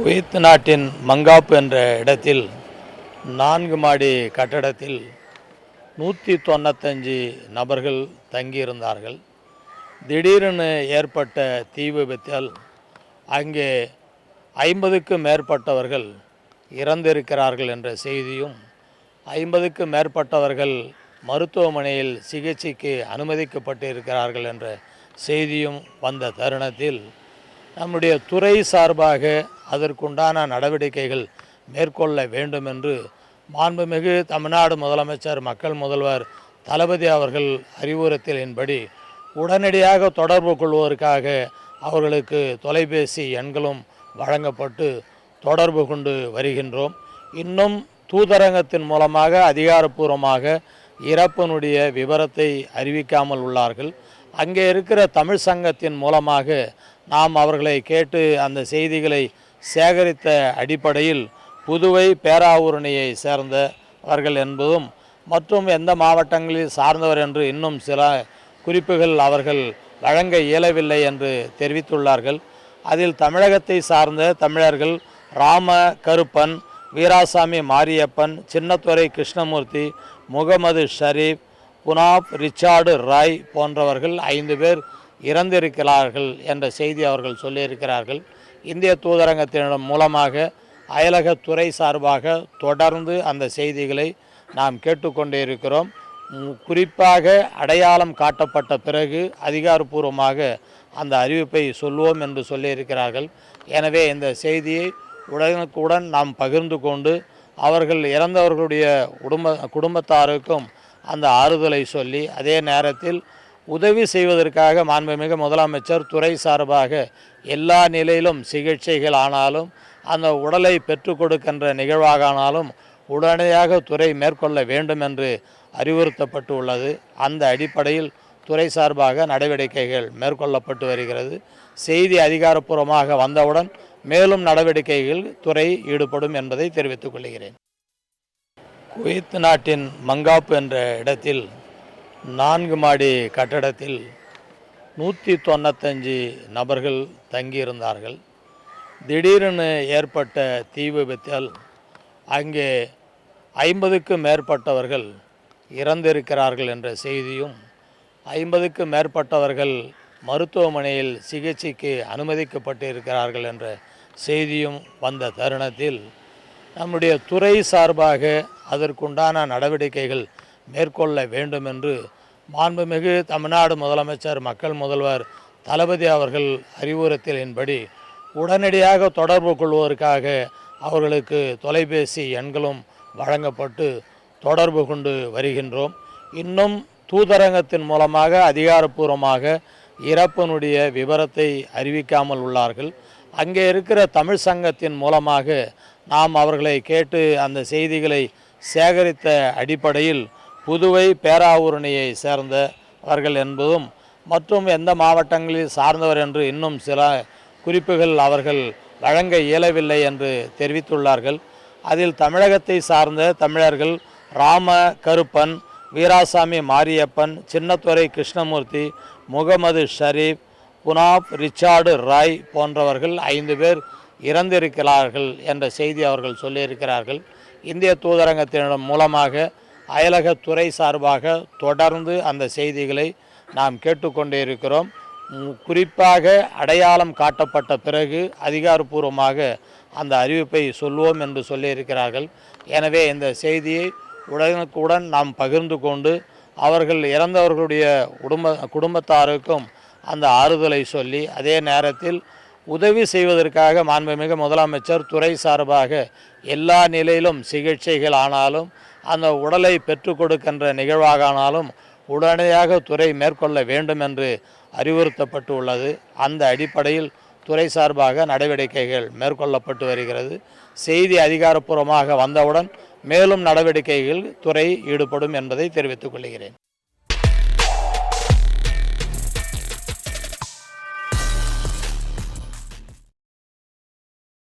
Kuwait நாட்டின் மங்காப்பு என்ற இடத்தில் நான்கு மாடி கட்டடத்தில் நூற்றி தொண்ணூத்தஞ்சு நபர்கள் தங்கியிருந்தார்கள். திடீரென ஏற்பட்ட தீ விபத்தால் அங்கே ஐம்பதுக்கும் மேற்பட்டவர்கள் இறந்திருக்கிறார்கள் என்ற செய்தியும் ஐம்பதுக்கும் மேற்பட்டவர்கள் மருத்துவமனையில் சிகிச்சைக்கு அனுமதிக்கப்பட்டு இருக்கிறார்கள் என்ற செய்தியும் வந்த தருணத்தில் நம்முடைய துறை சார்பாக அதற்குண்டான நடவடிக்கைகள் மேற்கொள்ள வேண்டும் என்று மாண்புமிகு தமிழ்நாடு முதலமைச்சர் மக்கள் முதல்வர் தளபதி அவர்கள் அறிவுறுத்தலின்படி உடனடியாக தொடர்பு கொள்வதற்காக அவர்களுக்கு தொலைபேசி எண்களும் வழங்கப்பட்டு தொடர்பு கொண்டு வருகின்றோம். இன்னும் தூதரங்கத்தின் மூலமாக அதிகாரப்பூர்வமாக இறப்பினுடைய விவரத்தை அறிவிக்காமல் உள்ளார்கள். அங்கே இருக்கிற தமிழ் சங்கத்தின் மூலமாக நாம் அவர்களை கேட்டு அந்த செய்திகளை சேகரித்த அடிப்படையில் புதுவை பேராவூரணியை சேர்ந்தவர்கள் என்பதும் மற்றும் எந்த மாவட்டங்களில் சார்ந்தவர் என்று இன்னும் சில குறிப்புகள் அவர்கள் வழங்க இயலவில்லை என்று தெரிவித்துள்ளார்கள். அதில் தமிழகத்தை சார்ந்த தமிழர்கள் ராம கருப்பன் வீராசாமி மாரியப்பன் சின்னத்துறை கிருஷ்ணமூர்த்தி முகமது ஷரீப் புனாப் ரிச்சார்டு ராய் போன்றவர்கள் ஐந்து பேர் இறந்திருக்கிறார்கள் என்ற செய்தி அவர்கள் சொல்லியிருக்கிறார்கள். இந்திய தூதரங்கத்தின் மூலமாக அயலகத்துறை சார்பாக தொடர்ந்து அந்த செய்திகளை நாம் கேட்டுக்கொண்டே இருக்கிறோம் குறிப்பாக அடையாளம் காட்டப்பட்ட பிறகு அதிகாரப்பூர்வமாக அந்த அறிவிப்பை சொல்வோம் என்று சொல்லியிருக்கிறார்கள். எனவே இந்த செய்தியை உடனுக்குடன் நாம் பகிர்ந்து கொண்டு அவர்கள் இறந்தவர்களுடைய குடும்ப குடும்பத்தாருக்கும் அந்த ஆறுதலை சொல்லி அதே நேரத்தில் உதவி செய்வதற்காக மாண்புமிகு முதலமைச்சர் துறை சார்பாக எல்லா நிலையிலும் சிகிச்சைகள் ஆனாலும் அந்த உடலை பெற்றுக் கொடுக்கின்ற நிகழ்வாக ஆனாலும் உடனடியாக துறை மேற்கொள்ள வேண்டும் என்று அறிவுறுத்தப்பட்டு உள்ளது அந்த அடிப்படையில் துறை சார்பாக நடவடிக்கைகள் மேற்கொள்ளப்பட்டு வருகிறது. செய்தி அதிகாரப்பூர்வமாக வந்தவுடன் மேலும் நடவடிக்கைகள் துறை ஈடுபடும் என்பதை தெரிவித்துக் கொள்கிறேன். குவைத் நாட்டின் மங்காப்பு என்ற இடத்தில் நான்கு மாடி கட்டடத்தில் நூற்றி தொண்ணூத்தஞ்சு நபர்கள் தங்கியிருந்தார்கள். திடீரென ஏற்பட்ட தீ விபத்தால் அங்கே ஐம்பதுக்கும் மேற்பட்டவர்கள் இறந்திருக்கிறார்கள் என்ற செய்தியும் ஐம்பதுக்கும் மேற்பட்டவர்கள் மருத்துவமனையில் சிகிச்சைக்கு அனுமதிக்கப்பட்டு இருக்கிறார்கள் என்ற செய்தியும் வந்த தருணத்தில் நம்முடைய துறை சார்பாக அதற்குண்டான நடவடிக்கைகள் மேற்கொள்ள வேண்டும் என்று மாண்புமிகு தமிழ்நாடு முதலமைச்சர் மக்கள் முதல்வர் தளபதி அவர்கள் அறிவுறுத்தலின்படி உடனடியாக தொடர்பு கொள்வதற்காக அவர்களுக்கு தொலைபேசி எண்களும் வழங்கப்பட்டு தொடர்பு கொண்டு வருகின்றோம். இன்னும் தூதரங்கத்தின் மூலமாக அதிகாரப்பூர்வமாக இறப்பினுடைய விவரத்தை அறிவிக்காமல் உள்ளார்கள். அங்கே இருக்கிற தமிழ் சங்கத்தின் மூலமாக நாம் அவர்களை கேட்டு அந்த செய்திகளை சேகரித்த அடிப்படையில் புதுவை பேராவூரணியை சேர்ந்தவர்கள் என்பதும் மற்றும் எந்த மாவட்டங்களில் சார்ந்தவர் என்று இன்னும் சில குறிப்புகள் அவர்கள் வழங்க இயலவில்லை என்று தெரிவித்துள்ளார்கள். அதில் தமிழகத்தை சார்ந்த தமிழர்கள் ராம கருப்பன் வீராசாமி மாரியப்பன் சின்னத்துறை கிருஷ்ணமூர்த்தி முகமது ஷரீப் புனாப் ரிச்சார்டு ராய் போன்றவர்கள் ஐந்து பேர் இறந்திருக்கிறார்கள் என்ற செய்தி அவர்கள் சொல்லியிருக்கிறார்கள். இந்திய தூதரங்கத்தினர் மூலமாக அயலகத்துறை சார்பாக தொடர்ந்து அந்த செய்திகளை நாம் கேட்டுக்கொண்டே இருக்கிறோம். குறிப்பாக அடையாளம் காட்டப்பட்ட பிறகு அதிகாரப்பூர்வமாக அந்த அறிவிப்பை சொல்வோம் என்று சொல்லியிருக்கிறார்கள். எனவே இந்த செய்தியை உடனுக்குடன் நாம் பகிர்ந்து கொண்டு அவர்கள் இறந்தவர்களுடைய குடும்ப குடும்பத்தாருக்கும் அந்த ஆறுதலை சொல்லி அதே நேரத்தில் உதவி செய்வதற்காக மாண்புமிகு முதலமைச்சர் துறை சார்பாக எல்லா நிலையிலும் சிகிச்சைகள் ஆனாலும் அந்த உடலை பெற்றுக் கொடுக்கின்ற நிகழ்வாகானாலும் உடனடியாக துறை மேற்கொள்ள வேண்டும் என்று அறிவுறுத்தப்பட்டு உள்ளது அந்த அடிப்படையில் துறை சார்பாக நடவடிக்கைகள் மேற்கொள்ளப்பட்டு வருகிறது. செய்தி அதிகாரப்பூர்வமாக வந்தவுடன் மேலும் நடவடிக்கைகள் துறை ஈடுபடும் என்பதை தெரிவித்துக் கொள்கிறேன்.